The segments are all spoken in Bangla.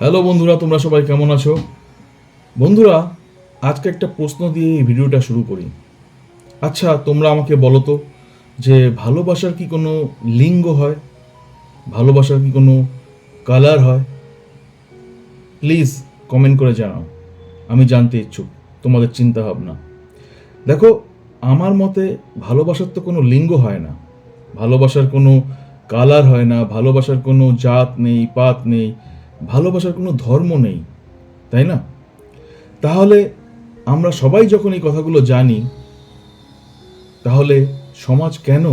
হ্যালো বন্ধুরা, তোমরা সবাই কেমন আছো? বন্ধুরা, আজকে একটা প্রশ্ন দিয়ে এই ভিডিওটা শুরু করি। আচ্ছা তোমরা আমাকে বলো তো, যে ভালোবাসার কি কোনো লিঙ্গ হয়? ভালোবাসার কি কোনো কালার হয়? প্লিজ কমেন্ট করে জানাও, আমি জানতে ইচ্ছুক, তোমাদের চিন্তা ভাবনা। দেখো, আমার মতে ভালোবাসার তো কোনো লিঙ্গ হয় না। ভালোবাসার কোনো কালার হয় না, ভালোবাসার কোনো জাত নেই, পাত নেই ভালোবাসার কোনো ধর্ম নেই, তাই না? তাহলে আমরা সবাই যখন এই কথাগুলো জানি, তাহলে সমাজ কেন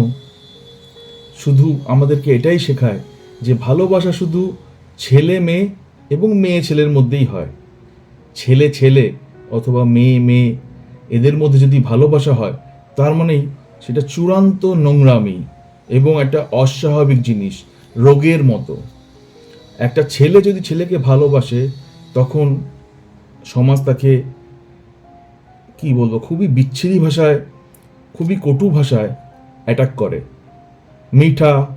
শুধু আমাদেরকে এটাই শেখায় যে ভালোবাসা শুধু ছেলে, মেয়ে এবং মেয়ে ছেলের মধ্যেই হয়। ছেলে ছেলে অথবা মেয়ে মেয়ে এদের মধ্যে যদি ভালোবাসা হয়, তার মানেই সেটা চূড়ান্ত নোংরামি এবং একটা অস্বাভাবিক জিনিস, রোগের মতো। একটা ছেলে যদি ছেলেকে ভালোবাসে, তখন সমাজ তাকে, কী বলব, খুবই বিচ্ছিরি ভাষায়, খুবই কটু ভাষায় অ্যাটাক করে। মিঠা,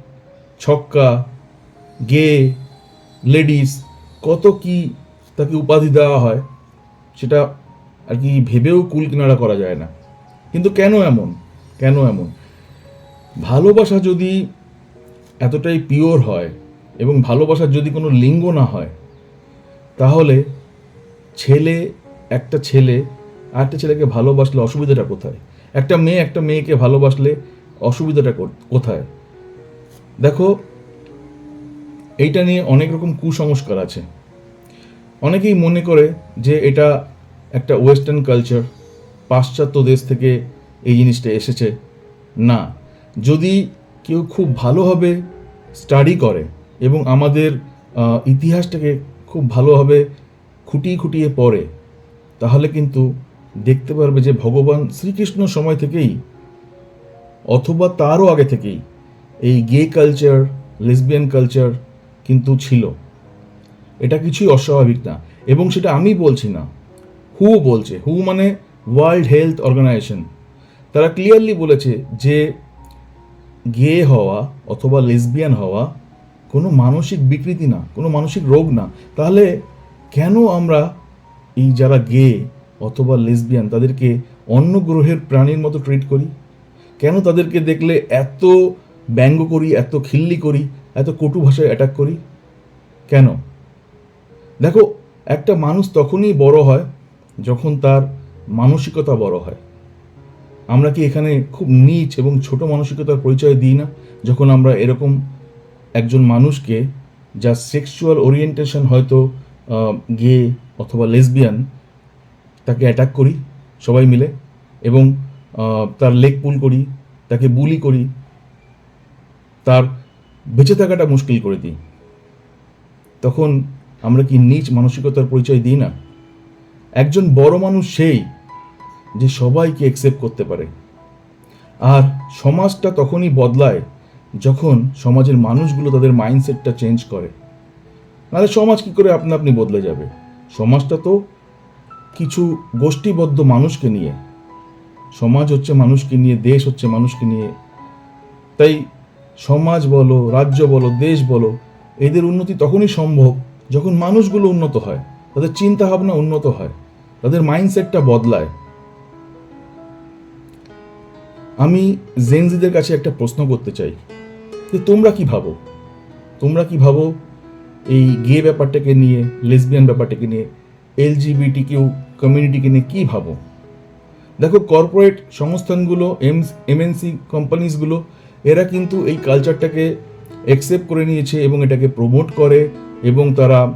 ছক্কা গে লেডিস কত কি তাকে উপাধি দেওয়া হয়, সেটা আর কি ভেবেও কুল কিনারা করা যায় না। কিন্তু কেন এমন? কেন এমন? ভালোবাসা যদি এতটাই পিওর হয় এবং ভালোবাসার যদি কোনো লিঙ্গ না হয়, তাহলে ছেলে, একটা ছেলে, আরেকটা ছেলেকে ভালোবাসলে অসুবিধাটা কোথায়? একটা মেয়ে, একটা মেয়েকে ভালোবাসলে অসুবিধাটা কোথায়? দেখো, এইটা নিয়ে অনেক রকম কুসংস্কার আছে। অনেকেই মনে করে যে এটা একটা ওয়েস্টার্ন কালচার পাশ্চাত্য দেশ থেকে এই জিনিসটা এসেছে। না, যদি কেউ খুব ভালোভাবে স্টাডি করে এবং আমাদের ইতিহাসটাকে খুব ভালোভাবে খুঁটিয়ে খুঁটিয়ে পড়ে, তাহলে কিন্তু দেখতে পারবে যে ভগবান শ্রীকৃষ্ণ সময় থেকেই অথবা তারও আগে থেকেই এই গে কালচার, লেসবিয়ান কালচার কিন্তু ছিল। এটা কিছুই অস্বাভাবিক না। এবং সেটা আমি বলছি না, হু বলছে। হু মানে ওয়ার্ল্ড হেলথ অর্গানাইজেশন। তারা ক্লিয়ারলি বলেছে যে গে হওয়া অথবা লেসবিয়ান হওয়া কোনো মানসিক বিকৃতি না, কোনো মানসিক রোগ না। তাহলে কেন আমরা এই যারা গে অথবা লেসবিয়ান তাদেরকে অন্য গ্রহের প্রাণীর মতো ট্রিট করি? কেন তাদেরকে দেখলে এত ব্যঙ্গ করি, এত খিল্লি করি, এত কটু ভাষায় অ্যাটাক করি? কেন? দেখো, একটা মানুষ তখনই বড় হয় যখন তার মানসিকতা বড় হয়। আমরা কি এখানে খুব নিচ এবং ছোট মানসিকতার পরিচয় দিই না, যখন আমরা এরকম একজন মানুষকে যার সেক্সুয়াল ওরিয়েন্টেশন হয়তো গে অথবা লেসবিয়ান তাকে অ্যাটাক করি, সবাই মিলে, এবং তার লেগ পুল করি, তাকে বুলি করি, তার বেঁচে থাকাটা মুশকিল করে দিই। তখন আমরা কি নিজ মানসিকতার পরিচয় দিই না? একজন বড় মানুষ সেই যে সবাইকে একসেপ্ট করতে পারে। আর সমাজটা তখনই বদলায় যখন সমাজের মানুষগুলো তাদের মাইন্ডসেটটা চেঞ্জ করে, নাহলে সমাজ কী করে আপনা আপনি বদলে যাবে? সমাজটা তো কিছু গোষ্ঠীবদ্ধ মানুষকে নিয়ে, সমাজ হচ্ছে মানুষকে নিয়ে, দেশ হচ্ছে মানুষকে নিয়ে। তাই সমাজ বলো, রাজ্য বলো, দেশ বলো, এদের উন্নতি তখনই সম্ভব যখন মানুষগুলো উন্নত হয়, তাদের চিন্তা ভাবনা উন্নত হয়, তাদের মাইন্ডসেটটা বদলায়। আমি জেনজিদের কাছে একটা প্রশ্ন করতে চাই যে তোমরা কি ভাবো? তোমরা কি ভাবো এই গে ব্যাপারটাকে নিয়ে লেসবিয়ান ব্যাপারটাকে নিয়ে এলজিবিটি কিউ কমিউনিটিকে নিয়ে কী ভাবো? দেখো কর্পোরেট সংস্থানগুলো এম এমএনসি কোম্পানিজগুলো এরা কিন্তু এই কালচারটাকে অ্যাকসেপ্ট করে নিয়েছে এবং এটাকে প্রমোট করে এবং তারা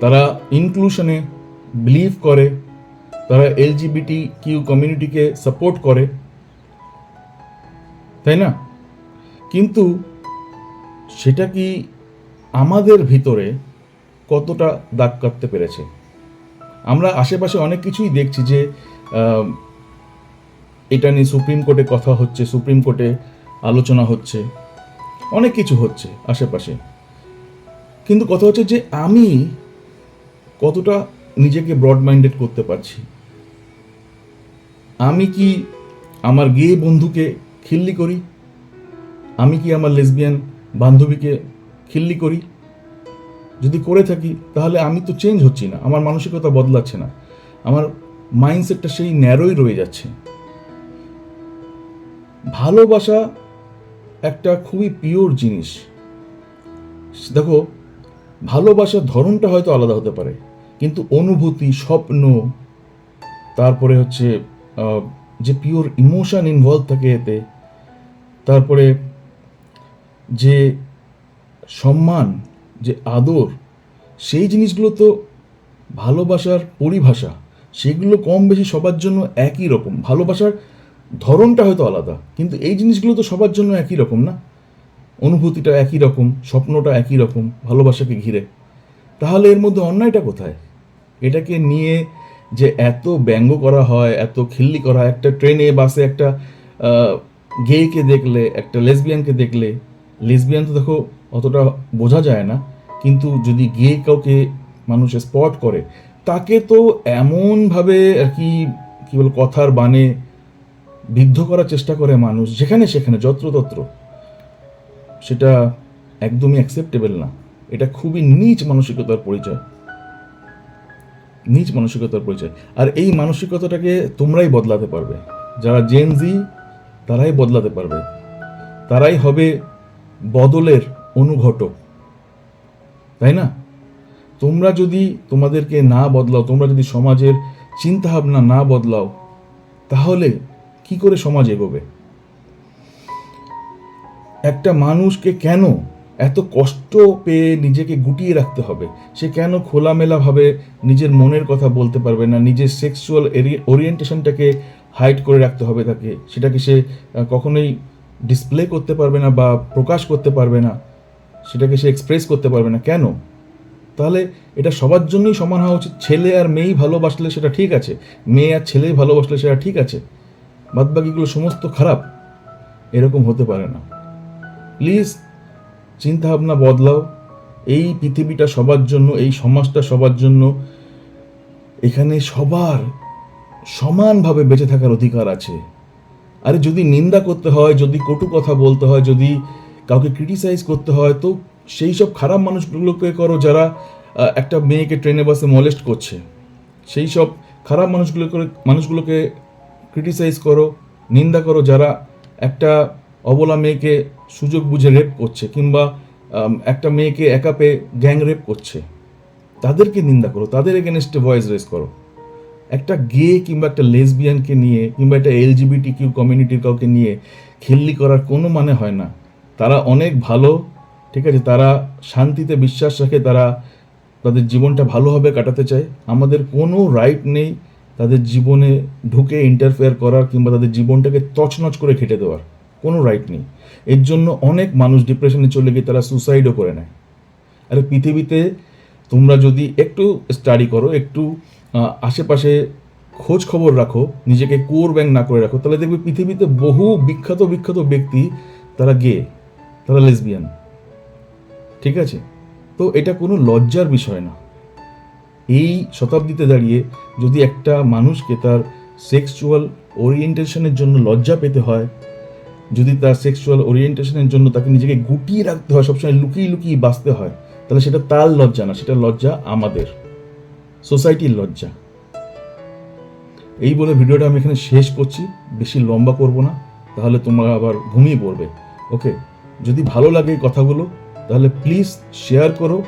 তারা ইনক্লুশনে বিলিভ করে। তারা এলজিবিটি কিউ কমিউনিটিকে সাপোর্ট করে। তাই না? কিন্তু সেটা কি আমাদের ভিতরে কতটা দাগ কাটতে পেরেছে? আমরা আশেপাশে অনেক কিছুই দেখছি যে এটা নিয়ে সুপ্রিম কোর্টে কথা হচ্ছে, সুপ্রিম কোর্টে আলোচনা হচ্ছে, অনেক কিছু হচ্ছে আশেপাশে। কিন্তু কথা হচ্ছে যে আমি কতটা নিজেকে ব্রড মাইন্ডেড করতে পারছি? আমি কি আমার গে বন্ধুকে খিল্লি করি? আমি কি আমার লেসবিয়ান বান্ধবীকে খিল্লি করি? যদি করে থাকি, তাহলে আমি তো চেঞ্জ হচ্ছি না। আমার মানসিকতা বদলাচ্ছে না। আমার মাইন্ডসেটটা সেই ন্যারোই রয়ে যাচ্ছে। ভালোবাসা একটা খুবই পিওর জিনিস। দেখো, ভালোবাসার ধরনটা হয়তো আলাদা হতে পারে, কিন্তু অনুভূতি, স্বপ্ন, তারপরে হচ্ছে যে পিওর ইমোশন ইনভলভ থাকে এতে, তারপরে যে সম্মান, যে আদর, সেই জিনিসগুলো তো ভালোবাসার পরিভাষা, সেগুলো কম বেশি সবার জন্য একই রকম। ভালোবাসার ধরনটা হয়তো আলাদা, কিন্তু এই জিনিসগুলো তো সবার জন্য একই রকম না? অনুভূতিটা একই রকম, স্বপ্নটা একই রকম, ভালোবাসাকে ঘিরে। তাহলে এর মধ্যে অন্যায়টা কোথায়? এটাকে নিয়ে যে এত ব্যঙ্গ করা হয়, এত খিল্লি করা হয়। একটা ট্রেনে, বাসে একটা গেকে দেখলে, একটা লেসবিয়ানকে দেখলে, লেসবিয়ান তো দেখো অতটা বোঝা যায় না। কিন্তু যদি গে কাউকে মানুষ স্পট করে, তাকে তো এমনভাবে আর কি, কী বল, কথার বানে বিদ্ধ করার চেষ্টা করে মানুষ, যেখানে সেখানে যত্রতত্র সেটা একদমই অ্যাকসেপ্টেবল না। এটা খুবই নিচ মানসিকতার পরিচয়। নিচ মানসিকতার পরিচয়। আর এই মানসিকতাটাকে তোমরাই বদলাতে পারবে। যারা জেনজি তারাই বদলাতে পারবে। তারাই হবে বদলের অনুঘটক। তাই না? তোমরা যদি তোমাদেরকে না বদলাও, তোমরা যদি সমাজের চিন্তাভাবনা না বদলাও, তাহলে কি করে সমাজ এগোবে? একটা মানুষকে কেন এত কষ্ট পেয়ে নিজেকে গুটিয়ে রাখতে হবে। সে কেন খোলামেলাভাবে নিজের মনের কথা বলতে পারবে না, নিজের সেক্সুয়াল ওরিয়েন্টেশনটাকে হাইড করে রাখতে হবে তাকে। সেটাকে সে কখনোই ডিসপ্লে করতে পারবে না বা প্রকাশ করতে পারবে না। সেটাকে সে এক্সপ্রেস করতে পারবে না। কেন? তাহলে এটা সবার জন্যই সমান হওয়া উচিত। ছেলে আর মেয়েই ভালোবাসলে সেটা ঠিক আছে। মেয়ে আর ছেলেই ভালোবাসলে সেটা ঠিক আছে। বাদবাকিগুলো সমস্ত খারাপ। এরকম হতে পারে না। প্লিজ চিন্তাভাবনা বদলাও। এই পৃথিবীটা সবার জন্য, এই সমাজটা সবার জন্য, এখানে সবার সমানভাবে বেঁচে থাকার অধিকার আছে। আরে যদি নিন্দা করতে হয়, যদি কটু কথা বলতে হয়, যদি কাউকে ক্রিটিসাইজ করতে হয়, তো সেই সব খারাপ মানুষগুলোকে করো যারা একটা মেয়েকে ট্রেনে বাসে মলেস্ট করছে। সেই সব খারাপ মানুষগুলো করে মানুষগুলোকে ক্রিটিসাইজ করো, নিন্দা করো যারা একটা অবলা মেয়েকে সুযোগ বুঝে রেপ করছে কিংবা একটা মেয়েকে একা পেয়ে গ্যাং রেপ করছে। তাদেরকে নিন্দা করো, তাদের এগেনস্টে ভয়েস রেস করো। একটা গে কিংবা একটা লেসবিয়ানকে নিয়ে কিংবা একটা এলজিবিটি কিউ কমিউনিটির কাউকে নিয়ে খেললি করার কোনো মানে হয় না। তারা অনেক ভালো, ঠিক আছে, তারা শান্তিতে বিশ্বাস রাখে, তারা তাদের জীবনটা ভালোভাবে কাটাতে চায়। আমাদের কোনো রাইট নেই তাদের জীবনে ঢুকে ইন্টারফেয়ার করার কিংবা তাদের জীবনটাকে তছনছ করে খেটে দেওয়ার। কোনো রাইট নেই। এর জন্য অনেক মানুষ ডিপ্রেশনে চলে গিয়ে তারা সুসাইডও করে নেয়। আরে পৃথিবীতে তোমরা যদি একটু স্টাডি করো, একটু আশেপাশে খোঁজ খবর রাখো, নিজেকে কোর ব্যাং না করে রাখো, তাহলে দেখবে পৃথিবীতে বহু বিখ্যাত বিখ্যাত ব্যক্তি তারা গে তারা লেসবিয়ান ঠিক আছে? তো এটা কোনো লজ্জার বিষয় না। এই শতাব্দীতে দাঁড়িয়ে যদি একটা মানুষকে তার সেক্সুয়াল ওরিয়েন্টেশনের জন্য লজ্জা পেতে হয় যদি তার সেক্সুয়াল ওরিয়েন্টেশনের জন্য তাকে নিজেকে গুটিয়ে রাখতে হয়, সবসময় লুকিয়ে লুকিয়ে বাঁচতে হয়, তাহলে সেটা তার লজ্জা না, সেটা লজ্জা আমাদের সোসাইটির লজ্জা। এই বলে ভিডিওটা আমি এখানে শেষ করছি, বেশি লম্বা করব না, তাহলে তোমরা আবার ঘুমিয়ে পড়বে, ওকে? যদি ভালো লাগে কথাগুলো, তাহলে প্লিজ শেয়ার করো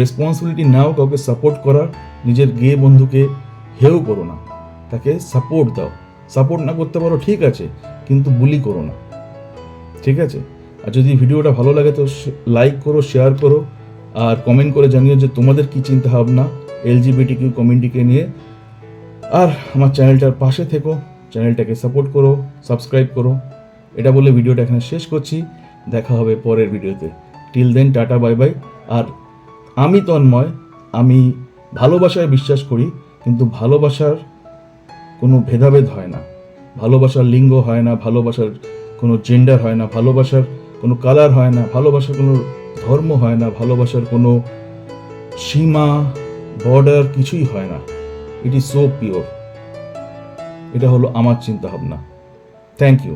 রেসপন্সিবিলিটি নাও কাউকে সাপোর্ট করার, নিজের গে বন্ধুকে হেও করো না, তাকে সাপোর্ট দাও। সাপোর্ট না করতে পারো, ঠিক আছে, কিন্তু বুলি করো না। ঠিক আছে? আর যদি ভিডিওটা ভালো লাগে তো লাইক করো শেয়ার করো, আর কমেন্ট করে জানিও যে তোমাদের কী চিন্তা ভাবনা এলজিবিটি কিউ কমিউনিটিকে নিয়ে। আর আমার চ্যানেলটার পাশে থেকো, চ্যানেলটাকে সাপোর্ট করো সাবস্ক্রাইব করো। এটা বলে ভিডিওটা এখানে শেষ করছি। দেখা হবে পরের ভিডিওতে। Till then tata bye bye আর আমি তন্ময়, আমি ভালোবাসায় বিশ্বাস করি, কিন্তু ভালোবাসার কোনো ভেদাভেদ হয় না। ভালোবাসার লিঙ্গ হয় না, ভালোবাসার কোনো জেন্ডার হয় না, ভালোবাসার কোনো কালার হয় না, ভালোবাসার কোনো ধর্ম হয় না, ভালোবাসার কোনো সীমা বর্ডার কিছুই হয় না। ইট ইজ সো পিওর এটা হলো আমার চিন্তা ভাবনা থ্যাংক ইউ